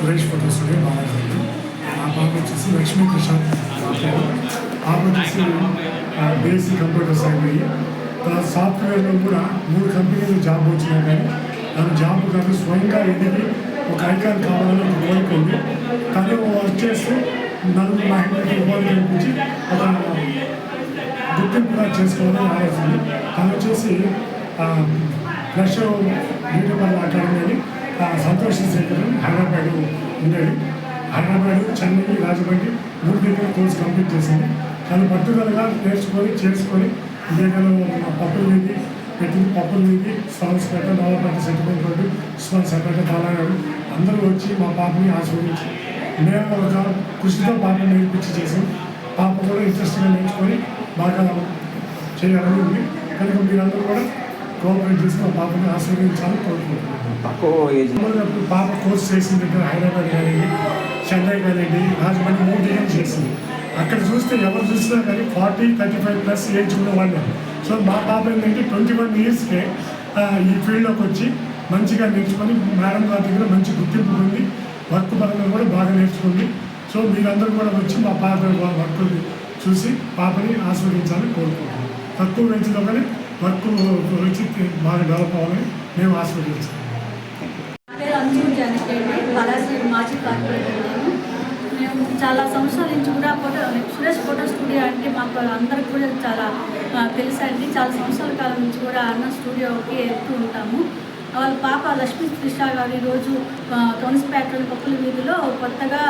Suresh photo studio Balaji ఆ పాప వచ్చేసి లక్ష్మీ ప్రసాద్ ఆ పేరు. పాప వచ్చేసి బేసిక్ కంప్యూటర్ సైడ్ అయ్యి తర్వాత సాఫ్ట్వేర్లో కూడా మూడు కంపెనీలు జాబ్ వచ్చినా కానీ తను జాబ్ కాదు స్వయంగా ఎదిగి ఒక ఐకాన్ కావాలని ఒక కోరిక ఉంది తను వచ్చేసి నలుగురు మహిళలకు ఉపాధి కల్పించి ఒక గుర్తింపుగా చేసుకోవాలని ఆలోచన తను వచ్చేసి ఫ్రెష్ బ్యూటీ పార్లర్ అకాడమీ అని ఆ, శేఖర్ హైదరాబాద్ ఉండేది హైదరాబాద్ చెన్నై రాజమండ్రి మూడు దగ్గర కోర్స్ కంప్లీట్ చేసింది తను పట్టుదలగా నేర్చుకొని చేసుకొని వివేకాలు పప్పులు వీధి పెట్టింది పప్పులు వీధి పెట్ట నవపేట సెటిల్మెంట్ రోడ్డు సుమన్సపేట బాలగారు అందరూ వచ్చి మా పాపని ఆస్వాదించి మేము ఒక కృషితో పాపని నేర్పించి చేసాం పాప కూడా ఇంట్రెస్ట్గా నేర్చుకొని బాగా చేయాలని ఉంది. కనుక మీరందరూ కూడా కోఆపరేట్ చేసి మా పాపని ఆశీర్వదించాలని కోరుకుంటున్నాను. తక్కువ ఏజ్ అప్పుడు పాప కోర్స్ చేసిన దగ్గర హైదరాబాద్ కానివ్వండి చెన్నై కానివ్వండి రాజమండ్రి మూడు దగ్గర చేసింది? అక్కడ చూస్తే ఎవరు చూసినా కానీ forty thirty five plus age ఉన్న వాళ్ళు. సో మా పాప ఏంటంటే ట్వంటీ వన్ ఇయర్స్కే ఈ ఫీల్డ్లోకి వచ్చి మంచిగా నేర్చుకొని మేడం గారి దగ్గర మంచి గుర్తింపు పొంది వర్క్ పరంగా కూడా బాగా నేర్చుకుంది. సో మీరందరూ కూడా వచ్చి మా పాప వర్క్ చూసి పాపని ఆస్వాదించాలని కోరుకుంటున్నాం తక్కువ ఏజ్లో కానీ వర్క్ వచ్చి బాగా డెవలప్ అవ్వాలని మేము ఆస్వాదించాలి మాజీ కార్పొరేటర్ మేము చాలా సంవత్సరాల నుంచి కూడా ఫోటో సురేష్ ఫోటో స్టూడియో అంటే మాకు అందరికి కూడా చాలా ఆ, తెలుసండి చాలా సంవత్సరాల కాలం నుంచి కూడా అన్న స్టూడియోకి వెళ్తూ ఉంటాము. వాళ్ళ పాప లక్ష్మీ త్రిష గారు ఈరోజు కౌన్సిపేటలో పప్పుల వీధిలో కొత్తగా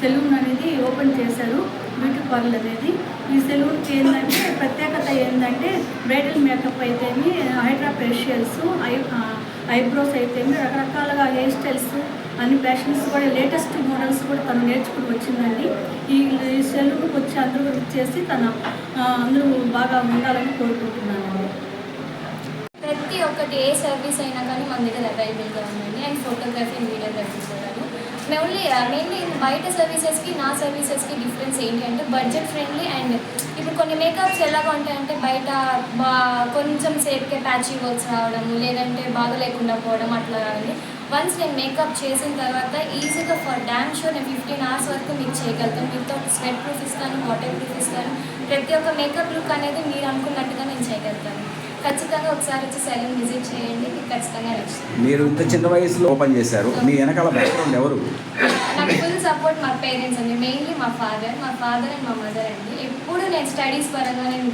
సెలూన్ అనేది ఓపెన్ చేశారు. బ్యూటీ పార్లర్ అనేది ఈ సెలూన్కి ఏంటంటే ప్రత్యేకత ఏంటంటే బ్రైడల్ మేకప్ అయితేమి హైడ్రా ఫేషియల్స్ ఐ ఐబ్రోస్ అయితేమి రకరకాలుగా హెయిర్ స్టైల్స్ అన్ని ఫ్యాషన్స్ కూడా లేటెస్ట్ మోడల్స్ కూడా తను నేర్చుకుని వచ్చిందండి. ఈ సెలూన్కి వచ్చి అందరూ చేసి తన అందరూ బాగా ఉండాలని కోరుకుంటున్నాను. ప్రతి ఒక్కటి ఏ సర్వీస్ అయినా కానీ మన దగ్గర అవైలబుల్గా ఉందండి. అండ్ ఫోటోగ్రఫీ అండ్ వీడియోగ్రఫీస్ కూడా మెయిన్లీ మెయిన్లీ uh, బయట సర్వీసెస్కి నా సర్వీసెస్కి డిఫరెన్స్ ఏంటి అంటే బడ్జెట్ ఫ్రెండ్లీ అండ్ ఇప్పుడు కొన్ని మేకప్స్ ఎలాగ ఉంటాయంటే బయట బా కొంచెం సేపుకే ప్యాచీ వర్క్స్ రావడం లేదంటే బాగా లేకుండా పోవడం అట్లా రావాలి వన్స్ నేను మేకప్ చేసిన తర్వాత ఈజీగా ఫర్ డ్యామ్ షో నేను ఫిఫ్టీన్ అవర్స్ వరకు మీకు చేయగలుగుతాను. మీతో స్వెట్ ప్రూఫ్ ఇస్తాను వాటర్ ప్రూఫ్ ఇస్తాను. ప్రతి ఒక్క మేకప్ లుక్ అనేది మీరు అనుకున్నట్టుగా నేను చేయగలుగుతాను. ఖచ్చితంగా ఒకసారి వచ్చి సెలూన్ విజిట్ చేయండి మీకు ఖచ్చితంగా నచ్చుతుంది. మీరు ఇంత చిన్న వయసులో ఓపెన్ చేశారు మీ వెనకాల బ్యాక్గ్రౌండ్ ఎవరు? నాకు ఫుల్ సపోర్ట్ మా పేరెంట్స్ అండి. మెయిన్లీ మా ఫాదర్ మా ఫాదర్ అండ్ మా మదర్ అండి. ఎప్పుడు నేను స్టడీస్ పరంగా నేను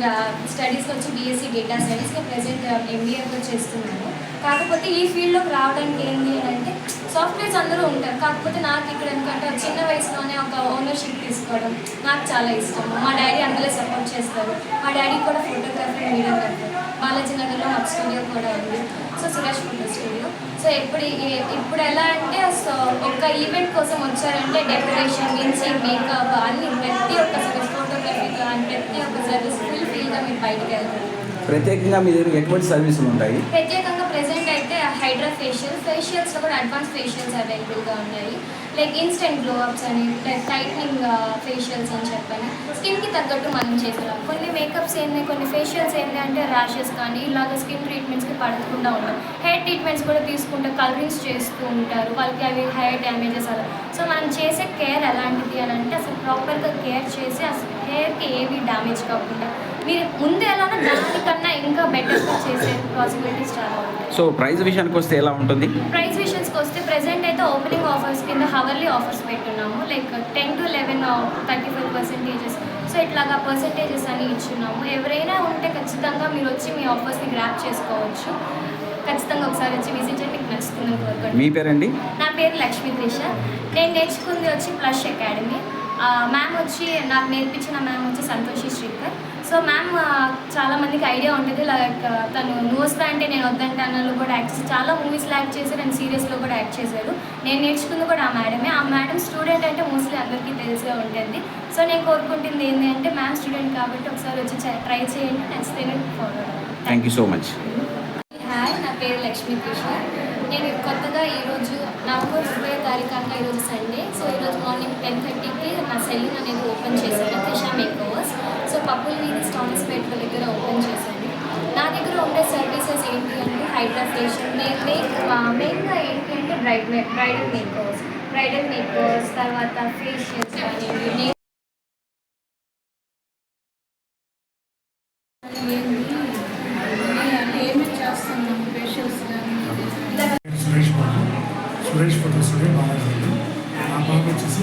స్టడీస్ వచ్చి బీఎస్సీ డేటా స్టడీస్ ప్రెసెంట్ ఎంబీఏతో చేస్తున్నాను. కాకపోతే ఈ ఫీల్డ్లోకి రావడానికి ఏంటి అని అంటే సాఫ్ట్వేర్స్ అందరూ ఉంటారు. కాకపోతే నాకు ఇక్కడ ఎందుకంటే చిన్న వయసులోనే ఒక ఓనర్షిప్ తీసుకోవడం నాకు చాలా ఇష్టం. మా డాడీ అందులో సపోర్ట్ చేస్తారు. మా డాడీ కూడా ఫోటోగ్రఫీ వీడియోగ్రఫీ బాలాజీ నగర్లో మాకు స్టూడియో కూడా ఉంది. So Suresh photo studio. So ఎప్పుడు ఈ- ఇప్పుడు ఎలా అంటే సో ఒక ఈవెంట్ కోసం వచ్చారంటే డెకరేషన్ నుంచి మేకప్ అన్ని ప్రతి ఒక్క సర్వీస్ ఫోటోగ్రఫీతో అండ్ ప్రతి ఒక్క సర్వీస్ ఫుల్ ఫీల్గా మీరు బయటకు వెళ్తారు. ప్రత్యేకంగా మీ దగ్గర ఎటువంటి సర్వీసులు ఉంటాయి? ప్రత్యేకంగా ప్రెసెంట్ అయితే హైడ్రా ఫేషియల్ ఫేషియల్స్లో కూడా అడ్వాన్స్ ఫేషియల్స్ అవైలబుల్గా ఉన్నాయి. లైక్ ఇన్స్టెంట్ గ్లో అప్స్ అని టైట్నింగ్ ఫేషియల్స్ uh, అని చెప్పాను. స్కిన్కి తగ్గట్టు మనం చేసేలా కొన్ని మేకప్స్ ఏంది కొన్ని ఫేషియల్స్ ఏంటి అంటే ర్యాషెస్ కానీ ఇలాగ స్కిన్ ట్రీట్మెంట్స్కి పడకుండా ఉంటాం హెయిర్ ట్రీట్మెంట్స్ కూడా తీసుకుంటే కలరింగ్స్ చేస్తూ ఉంటారు. వాళ్ళకి అవి హెయిర్ డ్యామేజెస్ అలా. సో మనం చేసే కేర్ ఎలాంటిది అని అంటే అసలు ప్రాపర్గా కేర్ చేసి అసలు హెయిర్కి ఏవి డ్యామేజ్ కాకుండా. మీరు ముందు ఎలానో దానికన్నా ఇంకా బెటర్గా చేసే పాసిబిలిటీస్ చాలా ఉంటాయి. సో ప్రైస్ విషయానికి వస్తే ఎలా ఉంటుంది? ప్రైస్ విషయానికి వస్తే ప్రెసెంట్ అయితే ఓపెనింగ్ ఆఫర్స్ కింద hourly offers పెట్టున్నాము. Like ten to eleven thirty five percentages so ఇట్లాగా పర్సెంటేజెస్ అని ఇచ్చున్నాము. ఎవరైనా ఉంటే ఖచ్చితంగా మీరు వచ్చి మీ ఆఫర్స్ని గ్రాప్ చేసుకోవచ్చు. ఖచ్చితంగా ఒకసారి వచ్చి విజిట్ చేయండి. మీకు నచ్చుతుందని మీ కోరుకోండి పేరండి? నా పేరు లక్ష్మీ త్రిష. నేను నేర్చుకుంది వచ్చి ప్లస్ అకాడమీ మ్యామ్ వచ్చి నాకు నేర్పించిన మ్యామ్ వచ్చి సంతోషి శ్రీకర్. సో మ్యామ్ చాలా మందికి ఐడియా ఉంటుంది. లైక్ తను నువ్వు వస్తా అంటే నేను వద్దంటే అన్నలో కూడా యాక్ట్ చేసి చాలా మూవీస్లో యాక్ట్ చేశారు అండ్ సీరియస్లో కూడా యాక్ట్ చేశారు. నేను నేర్చుకుంది కూడా ఆ మేడమే ఆ మేడం స్టూడెంట్ అంటే మోస్ట్లీ అందరికీ తెలిసే ఉంటుంది. సో నేను కోరుకుంటుంది ఏంటి అంటే మ్యామ్ స్టూడెంట్ కాబట్టి ఒకసారి వచ్చి ట్రై చేయండి. నచ్చితే follow thank you so much hi నా పేరు లక్ష్మీ కృష్ణ. నేను కొత్తగా ఈరోజు నవంబర్ ఇరవై తారీఖు అన్న ఈరోజు సండే సో ఈరోజు మార్నింగ్ టెన్ థర్టీకి నా సెల్యూన్ అనేది ఓపెన్ చేశాను త్రిషా మేకోవర్స్ సో పప్పుల వీధి స్టాన్స్పేట దగ్గర ఓపెన్ చేశాను. నా దగ్గర ఉండే సర్వీసెస్ ఏంటి అంటే హైడ్రా ఫేషియల్ మేక్ మెయిన్గా ఏంటి అంటే bride bridal makeovers bridal makeovers తర్వాత ఫేషియల్స్ కానివ్వండి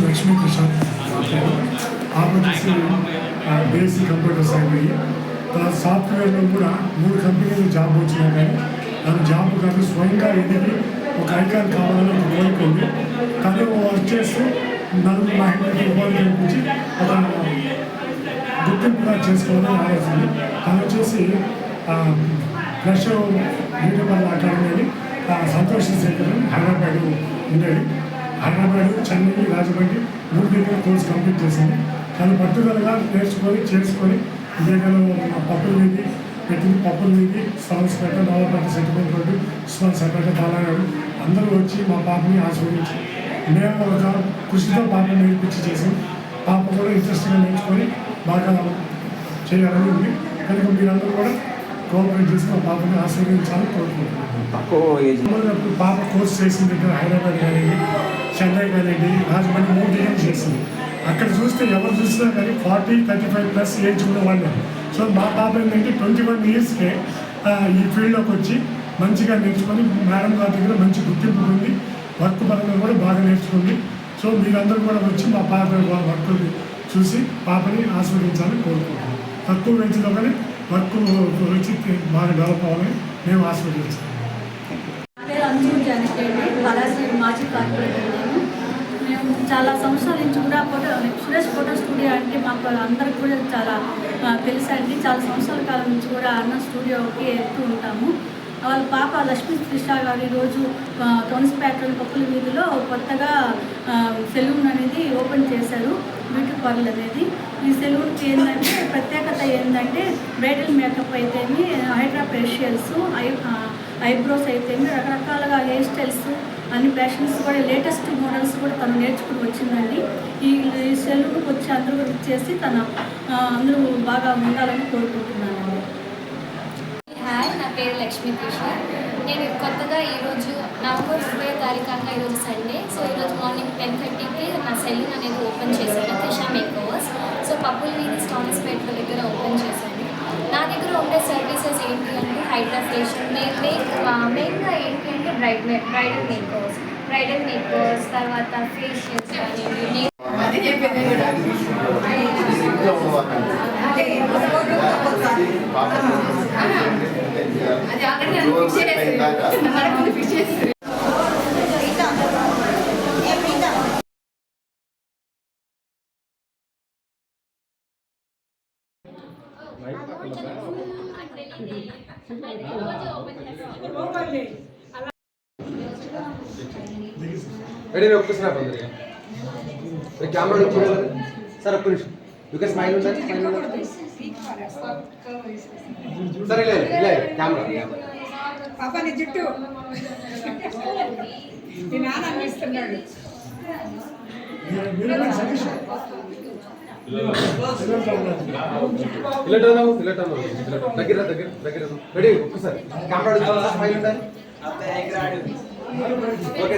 వచ్చేసి లక్ష్మీ ప్రసాద్ మా బేసిక్ కంప్యూటర్ సైడ్ అయ్యి తన సాఫ్ట్వేర్లో కూడా మూడు కంపెనీలు జాబ్ వచ్చినా కానీ తన జాబ్ కాదు స్వయంగా ఎదిగి ఒక ఐకాన్ కావాలని ఒక కోరిక ఉంది తను వచ్చేసి నలుగురు మహిళలకు ఉపాధి కల్పించి ఒక గుర్తింపుగా చేసుకోవాలని ఆలోచన తను వచ్చేసి ప్రెషర్ బ్యూటీ పార్లర్ అకాడమీ అని ఆ, సంతోష్ శేఖర్ హైదరాబాద్ ఉండేది హైదరాబాద్ చెన్నై రాజమండ్రి మూడు దగ్గర కోర్స్ కంప్లీట్ చేసింది తను పట్టుదలగా నేర్చుకొని చేసుకొని వివేకాలు పప్పుల మీది పెట్టింది పప్పుల మీది సాంగ్స్ పెట్ట నవపేట సెటిల్మెంట్ రోడ్డు ఉస్మాన్ సపేట బాలనాడు అందరూ వచ్చి మా పాపని ఆస్వాదించి మేము ఒక కృషితో పాపని నేర్పించి చేసాం పాప కూడా ఇంట్రెస్ట్గా నేర్చుకొని బాగా చేయాలని ఉంది. కనుక మీరందరూ కూడా కోఆపరేట్ చేసి మా పాపని ఆశీర్వదించాలని కోరుకుంటున్నాను. తక్కువ పాప కోర్స్ చేసిన దగ్గర హైదరాబాద్ కానివ్వండి చెన్నై వెళ్ళండి రాజమండ్రి మూడు ఏం చేసింది అక్కడ చూస్తే ఎవరు చూసినా కానీ forty thirty five plus age ఉన్న వాళ్ళు. సో మా పాప ఏంటంటే ట్వంటీ వన్ ఇయర్స్కే ఈ ఫీల్డ్లోకి వచ్చి మంచిగా నేర్చుకొని మేడం గారి దగ్గర మంచి గుర్తింపు ఉంది వర్క్ పరంగా కూడా బాగా నేర్చుకుంది. సో మీరందరూ కూడా వచ్చి మా పాప వర్క్ చూసి పాపని ఆస్వాదించాలని కోరుకుంటున్నాం. తక్కువ ఏజ్లో కానీ వర్క్ వచ్చి బాగా డెవలప్ అవ్వాలని మేము ఆస్వాదించాం మాజీ కార్పొరేటర్. చాలా సంవత్సరాల నుంచి కూడా ఫోటో సురేష్ ఫోటో స్టూడియో అంటే మాకు అందరికి కూడా చాలా తెలుసండి చాలా సంవత్సరాల కాలం నుంచి కూడా అన్న స్టూడియోకి వెళ్తూ ఉంటాము. వాళ్ళ పాప లక్ష్మీ త్రిష గారు ఈరోజు కౌన్సిపేటలో పప్పుల వీధిలో కొత్తగా సెలూన్ అనేది ఓపెన్ చేశారు బ్యూటీ పార్లర్ అనేది. ఈ సెలూన్కి ఏంటంటే ప్రత్యేకత ఏంటంటే బ్రైడల్ మేకప్ అయితేమి హైడ్రా ఫేషియల్స్ ఐ ఐబ్రోస్ అయితేమి రకరకాలుగా హెయిర్ స్టైల్స్ అన్ని ఫ్యాషన్స్ కూడా లేటెస్ట్ మోడల్స్ కూడా తను నేర్చుకుని వచ్చిందండి. ఈ సెలూన్కి వచ్చి అందరూ చేసి తన అందరూ బాగా ఉండాలని కోరుకుంటున్నాను. హాయ్ నా పేరు లక్ష్మీ కృష్ణ నేను కొత్తగా ఈరోజు నవంబర్ ఇరవై తారీఖు ఈరోజు సండే సో ఈరోజు మార్నింగ్ టెన్ థర్టీకి నా సెలూన్ అనేది ఓపెన్ చేశాను త్రిషా మేకోవర్స్ సో పప్పుల వీధి స్టాన్స్పేట దగ్గర ఓపెన్ చేశాను. నా దగ్గర ఉండే సర్వీసెస్ ఏంటి అంటే హైడ్రా ఫేషియల్ మెయిన్ మెయిన్గా ఏంటి bride bridal makeovers bridal makeovers తర్వాత ఫేషియల్స్ కానివ్వండి అది ఆల్రెడీ నన్ను ఫిక్స్ చేసేసారు నన్ను ముందు ఫిక్స్ చేసేసారు రెడీ ఒక్కసారి తొందరగా కెమెరా సార్ ఒక్క నిమిషం. కెన్ స్మైల్ ఉంటుంది స్మైల్ ఉంటుంది సరే లేదు లేదు. కెమెరా పాప నీ జుట్టు. మీ నాన్న ఇల్లట్ దగ్గర దగ్గర దగ్గర రెడీ ఒక్కసారి. కెమెరా చూడాలి స్మైల్ ఉండాలి ఓకే